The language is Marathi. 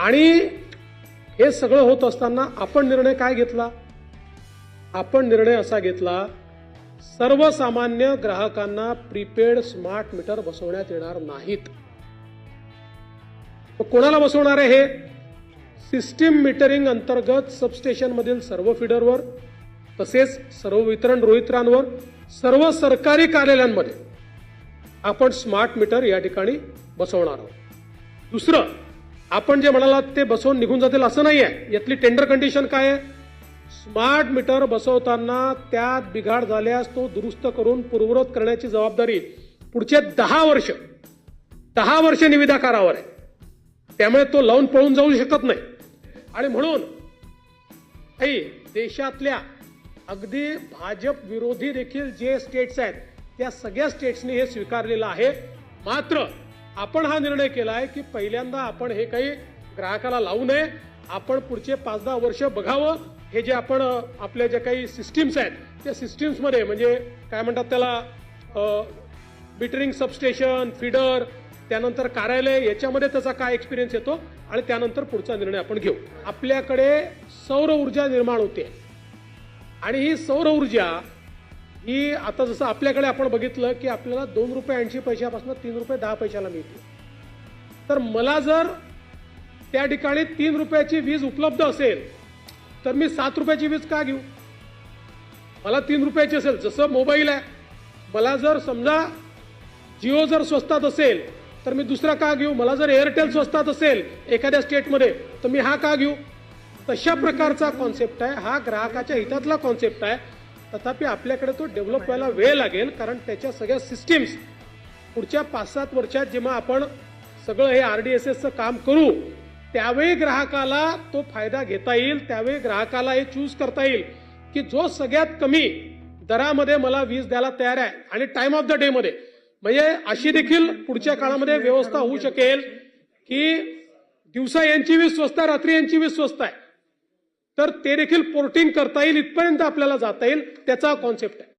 आणि हे सगळं होत असताना आपण निर्णय काय घेतला? आपण निर्णय असा घेतला सर्वसामान्य ग्राहकांना प्रीपेड स्मार्ट मीटर बसवण्यात येणार नाहीत. मग कोणाला बसवणार आहे हे? सिस्टीम मीटरिंग अंतर्गत सबस्टेशनमधील सर्व फिडरवर तसेच सर्व वितरण रोहित्रांवर सर्व सरकारी कार्यालयांमध्ये आपण स्मार्ट मीटर या ठिकाणी बसवणार आहोत. दुसरं आपण जे म्हणालात ते बसवून निघून जातील असं नाही आहे यातली टेंडर कंडिशन काय आहे? स्मार्ट मीटर बसवताना त्यात बिघाड झाल्यास तो दुरुस्त करून पूर्ववत करण्याची जबाबदारी पुढचे दहा वर्ष दहा वर्ष निविदाकारावर आहे. त्यामुळे तो लावून पळून जाऊ शकत नाही. आणि म्हणून काही देशातल्या अगदी भाजप विरोधी देखील जे स्टेट्स आहेत त्या सगळ्या स्टेट्सनी हे स्वीकारलेलं आहे. मात्र आपण हा निर्णय केला आहे की पहिल्यांदा आपण हे काही ग्राहकाला लावू नये. आपण पुढचे पाच दहा वर्ष बघावं. हे जे आपण आपल्या ज्या काही सिस्टीम्स आहेत त्या सिस्टीम्समध्ये म्हणजे काय म्हणतात त्याला बिटरिंग सबस्टेशन फीडर त्यानंतर कार्यालय याच्यामध्ये त्याचा काय एक्सपिरियन्स येतो आणि त्यानंतर पुढचा निर्णय आपण घेऊ. आपल्याकडे सौर ऊर्जा निर्माण होते. आणि ही सौर ऊर्जा ही आता जसं आपल्याकडे आपण बघितलं की आपल्याला दोन रुपये ऐंशी पैशापासून तीन रुपये दहा पैशाला मिळते तर मला जर त्या ठिकाणी तीन रुपयाची वीज उपलब्ध असेल तर मी सात रुपयाची वीज का घेऊ? मला तीन रुपयाची असेल जसं मोबाईल आहे. मला जर समजा जिओ जर स्वस्तात असेल तर मी दुसरा का घेऊ? मला जर एअरटेल स्वस्तात असेल एखाद्या स्टेटमध्ये तर मी हा का घेऊ? तशा प्रकारचा कॉन्सेप्ट आहे. हा ग्राहकाच्या हितातला कॉन्सेप्ट आहे. तथापि आपल्याकडे तो डेव्हलप व्हायला वेळ लागेल कारण त्याच्या सगळ्या सिस्टीम्स पुढच्या पाच सात वर्षात जेव्हा आपण सगळं हे आर डी एस एसचं काम करू त्यावेळी ग्राहकाला तो फायदा घेता येईल त्यावेळी ग्राहकाला हे चूज करता येईल की जो सगळ्यात कमी दरामध्ये मला वीज द्यायला तयार आहे आणि टाइम ऑफ द डे मध्ये. म्हणजे अशी देखील पुढच्या काळामध्ये व्यवस्था होऊ शकेल की दिवसा यांची वीज स्वस्त आहे रात्री यांची वीज स्वस्त आहे. तर ते देखील पोर्टिंग करता येईल इथपर्यंत आपल्याला जाता येईल त्याचा कॉन्सेप्ट आहे.